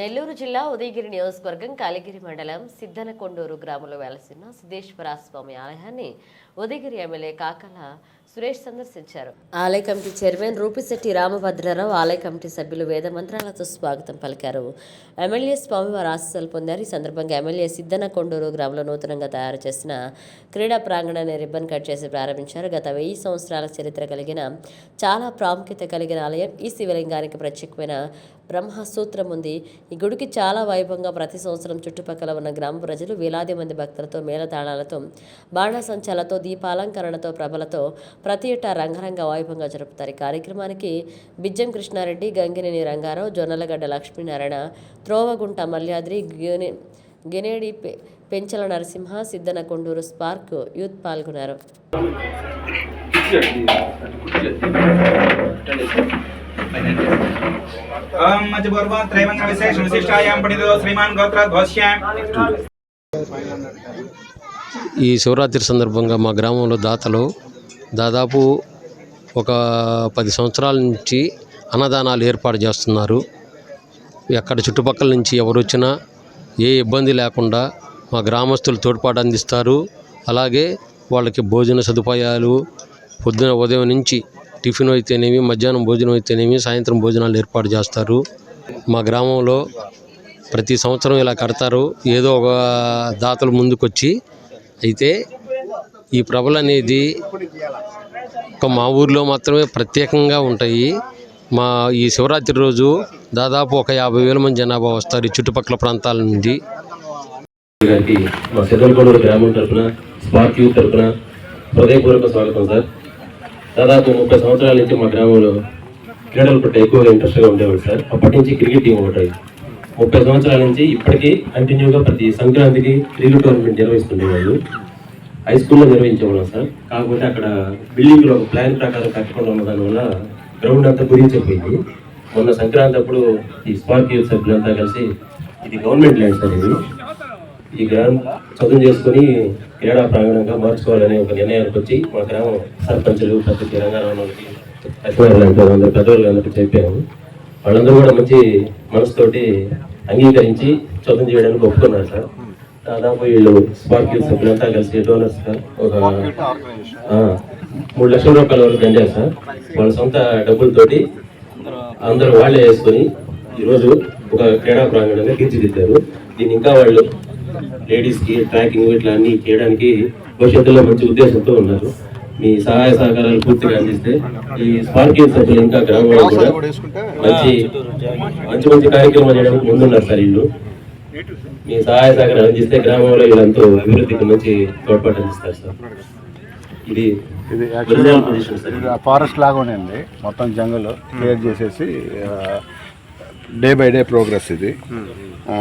నెల్లూరు జిల్లా ఉదయగిరి నియోజకవర్గం కాలిగిరి మండలం సిద్ధనకొండూరు గ్రామంలో వెలసిన సిద్ధేశ్వర స్వామి ఆలయాన్ని ఉదయగిరి ఎమ్మెల్యే కాకల సురేష్ సందర్శించారు. ఆలయ కమిటీ చైర్మన్ రూపిశెట్టి రామభద్రరావు ఆలయ కమిటీ సభ్యులు వేద మంత్రాలతో స్వాగతం పలికారు. ఎమ్మెల్యే స్వామివారి ఆశీస్సులు పొందారు. ఈ సందర్భంగా ఎమ్మెల్యే సిద్ధనకొండూరు గ్రామంలో నూతనంగా తయారు చేసిన క్రీడా ప్రాంగణాన్ని రిబ్బన్ కట్ చేసి ప్రారంభించారు. గత వెయ్యి సంవత్సరాల చరిత్ర కలిగిన చాలా ప్రాముఖ్యత కలిగిన ఆలయం ఈ శివలింగానికి ప్రత్యేకమైన బ్రహ్మసూత్రం ఉంది. ఈ గుడికి చాలా వైభవంగా ప్రతి సంవత్సరం చుట్టుపక్కల ఉన్న గ్రామ ప్రజలు వేలాది మంది భక్తులతో మేళతాళాలతో బాణసంచాలతో దీపాలంకరణతో ప్రభలతో ప్రతి ఏటా రంగరంగ వైభవంగా జరుపుతారు. ఈ కార్యక్రమానికి బిజ్జం కృష్ణారెడ్డి గంగినేని రంగారావు జొన్నలగడ్డ లక్ష్మీనారాయణ త్రోవగుంట మల్యాద్రి గినే గినేడి పె- పెంచల నరసింహ సిద్ధన కొండూరు స్పార్క్ యూత్ పాల్గొన్నారు. ओम मजबूर्व त्रैवंग विशेष विशिष्टायां पठितो श्रीमान गोत्राध्वस्यां ఈ శివరాత్రి సందర్భంగా మా గ్రామంలో దాతలు దాదాపు ఒక పది సంవత్సరాల నుంచి అన్నదానాలు ఏర్పాటు చేస్తున్నారు ఎక్కడ చుట్టుపక్కల నుంచి ఎవరు వచ్చినా ఏ ఇబ్బంది లేకుండా మా గ్రామస్తులు తోడ్పాటు అందిస్తారు అలాగే వాళ్ళకి భోజన సదుపాయాలు పొద్దున ఉదయం నుంచి టిఫిన్ అయితేనేమి మధ్యాహ్నం భోజనం అయితేనేమి సాయంత్రం భోజనాలు ఏర్పాటు చేస్తారు. మా గ్రామంలో ప్రతి సంవత్సరం ఇలా కడతారు. ఏదో ఒక దాతలు ముందుకొచ్చి అయితే ఈ ప్రభలు అనేది ఒక మా ఊర్లో మాత్రమే ప్రత్యేకంగా ఉంటాయి. మా ఈ శివరాత్రి రోజు దాదాపు ఒక యాభై వేల మంది జనాభా వస్తారు ఈ చుట్టుపక్కల ప్రాంతాల నుండి. మా గ్రామం తరఫున స్పార్క్ యూత్ తరఫున హృదయపూర్వక స్వాగతం సార్. దాదాపు ముప్పై సంవత్సరాల నుంచి మా గ్రామంలో క్రీడల పట్ల ఎక్కువగా ఇంట్రెస్ట్గా ఉండేవాడు సార్. అప్పటి నుంచి క్రికెట్ టీం ఒకటి ముప్పై సంవత్సరాల నుంచి ఇప్పటికీ కంటిన్యూగా ప్రతి సంక్రాంతికి క్రికెట్ టోర్నమెంట్ నిర్వహిస్తుండేవాళ్ళు హై స్కూల్లో నిర్వహించేవాళ్ళం సార్. కాకపోతే అక్కడ బిల్డింగ్లో ఒక ప్లాన్ ప్రకారం కట్టకుండా ఉన్న దానివల్ల గ్రౌండ్ అంతా గురించిపోయింది. మొన్న సంక్రాంతి అప్పుడు ఈ స్పార్క్ యూత్ సభ్యులంతా కలిసి ఇది గవర్నమెంట్ ల్యాండ్ సార్ ఇది. ఈ గ్రామం చదువు చేసుకుని క్రీడా ప్రాంగణంగా మార్చుకోవాలనే ఒక నిర్ణయానికి వచ్చి మా గ్రామం సర్పంచులు ప్రతి రంగారావు వాళ్ళకి లక్ష్మీనారాయణ చెప్పాము. వాళ్ళందరూ కూడా మంచి మనసుతోటి అంగీకరించి చదువు చేయడానికి ఒప్పుకున్నారు సార్. దాదాపు వీళ్ళు స్పార్కిల్ సభ్యులంతా కలిసి డోనర్స్ ఒక మూడు లక్షల రూపాయల వరకు అందారు సార్. వాళ్ళ సొంత డబ్బులతోటి అందరూ వాళ్ళే వేసుకొని ఈరోజు ఒక క్రీడా ప్రాంగణంగా తీర్చిదిద్దారు. దీన్ని ఇంకా వాళ్ళు లేడీస్కి ట్రాకింగ్ ఇట్లా అన్ని చేయడానికి భవిష్యత్తులో మంచి ఉద్దేశంతో ఉన్నారు. మీ సహాయ సహకారాలు పూర్తిగా అందిస్తే ఈ స్పార్కింగ్ సభ్యులు ఇంకా గ్రామంలో కూడా మంచి మంచి మంచి కార్యక్రమాలు చేయడానికి ముందున్నారు సార్ వీళ్ళు. మీ సహాయ సహకారాలు అందిస్తే గ్రామంలో వీళ్ళంతా అభివృద్ధికి మంచి తోడ్పాటు అందిస్తారు సార్. ఇది ఫారెస్ట్ లాగానే ఉంది. మొత్తం జంగల్ క్లియర్ చేసేసి డే బై డే ప్రోగ్రెస్ ఇది. ఆ,